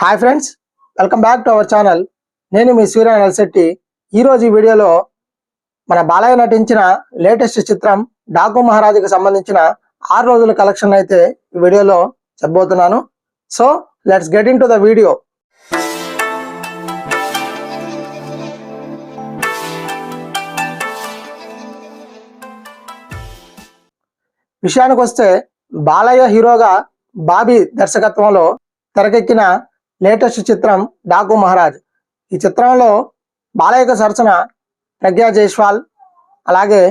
Hi friends welcome back to our channel నేను మీ సూర్య నల్శెట్టి ఈరోజు ఈ వీడియోలో మన బాలయ్య నటించిన లేటెస్ట్ చిత్రం డాకు మహారాజుకి సంబంధించిన ఆరు రోజుల కలెక్షన్ అయితే ఈ వీడియోలో చెప్పబోతున్నాను. So let's get in to the video విషయానికి వస్తే బాలయ్య హీరోగా బాబీ దర్శకత్వంలో తెరకెక్కిన లేటెస్ట్ చిత్రం డాకు మహారాజ్. ఈ చిత్రంలో బాలయ్యకు సరసన ప్రజ్ఞా జైస్వాల్ అలాగే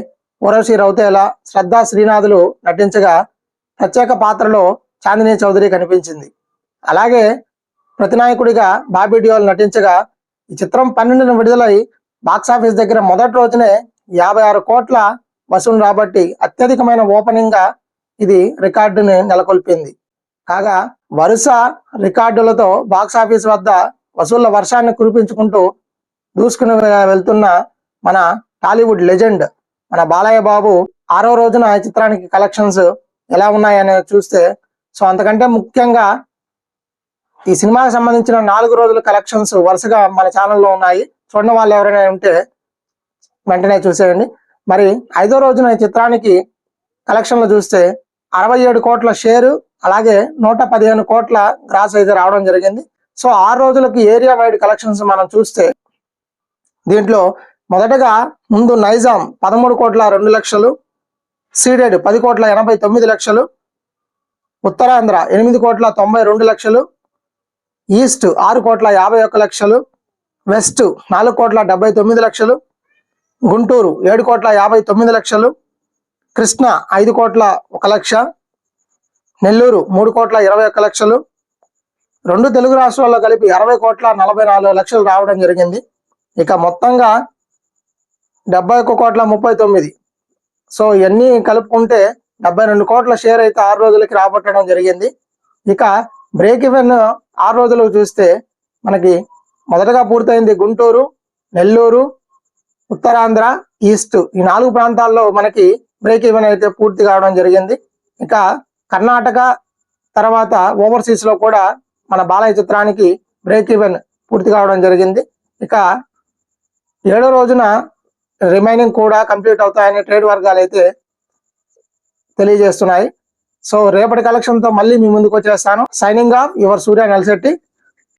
ఉరవశి రౌతేల శ్రద్ధా శ్రీనాథులు నటించగా ప్రత్యేక పాత్రలో చాందిని చౌదరి కనిపించింది. అలాగే ప్రతినాయకుడిగా బాబీ డియోల్ నటించగా ఈ చిత్రం పన్నెండున విడుదలై బాక్సాఫీస్ దగ్గర మొదటి రోజునే యాభై ఆరు కోట్ల వసూలు రాబట్టి అత్యధికమైన ఓపెనింగ్గా ఇది రికార్డుని నెలకొల్పింది. కాగా వరుస రికార్డులతో బాక్సాఫీస్ వద్ద వసూళ్ళ వర్షాన్ని కురిపించుకుంటూ దూసుకుని వెళ్తున్న మన టాలీవుడ్ లెజెండ్ మన బాలయ్య బాబు ఆరో రోజున ఈ చిత్రానికి కలెక్షన్స్ ఎలా ఉన్నాయని చూస్తే సో అంతకంటే ముఖ్యంగా ఈ సినిమాకి సంబంధించిన నాలుగు రోజుల కలెక్షన్స్ వరుసగా మన ఛానల్లో ఉన్నాయి. చూడని వాళ్ళు ఎవరైనా ఉంటే వెంటనే చూసేయండి. మరి ఐదో రోజున ఈ చిత్రానికి కలెక్షన్లు చూస్తే అరవై ఏడు కోట్ల షేరు అలాగే నూట పదిహేను కోట్ల గ్రాస్ అయితే రావడం జరిగింది. సో ఆరు రోజులకు ఏరియా వైడ్ కలెక్షన్స్ మనం చూస్తే దీంట్లో మొదటగా ముందు నైజాం పదమూడు కోట్ల రెండు లక్షలు సీడెడ్ పది కోట్ల ఎనభై తొమ్మిది లక్షలు ఉత్తరాంధ్ర ఎనిమిది కోట్ల తొంభై రెండు లక్షలు ఈస్ట్ ఆరు కోట్ల యాభై ఒక్క లక్షలు వెస్ట్ నాలుగు కోట్ల డెబ్బై తొమ్మిది లక్షలు గుంటూరు ఏడు కోట్ల యాభై తొమ్మిది లక్షలు కృష్ణ ఐదు కోట్ల ఒక లక్ష నెల్లూరు మూడు కోట్ల ఇరవై ఒక్క లక్షలు రెండు తెలుగు రాష్ట్రాల్లో కలిపి అరవై కోట్ల నలభై నాలుగు లక్షలు రావడం జరిగింది. ఇక మొత్తంగా డెబ్బై ఒక్క కోట్ల ముప్పై తొమ్మిది. సో ఇవన్నీ కలుపుకుంటే డెబ్బై రెండు కోట్ల షేర్ అయితే ఆరు రోజులకి రాబట్టడం జరిగింది. ఇక బ్రేక్ ఈవెన్ ఆరు రోజులు చూస్తే మనకి మొదటగా పూర్తయింది గుంటూరు నెల్లూరు ఉత్తరాంధ్ర ఈస్ట్ ఈ నాలుగు ప్రాంతాల్లో మనకి బ్రేక్ ఈవెన్ అయితే పూర్తి కావడం జరిగింది. ఇక కర్ణాటక తర్వాత ఓవర్సీస్లో కూడా మన బాలయ్య చిత్రానికి బ్రేక్ ఈవెన్ పూర్తి కావడం జరిగింది. ఇక ఏడో రోజున రిమైనింగ్ కూడా కంప్లీట్ అవుతాయని ట్రేడ్ వర్గాలు అయితే తెలియజేస్తున్నాయి. సో రేపటి కలెక్షన్తో మళ్ళీ మీ ముందుకు వచ్చేస్తాను. Signing off your Surya Nalshetty.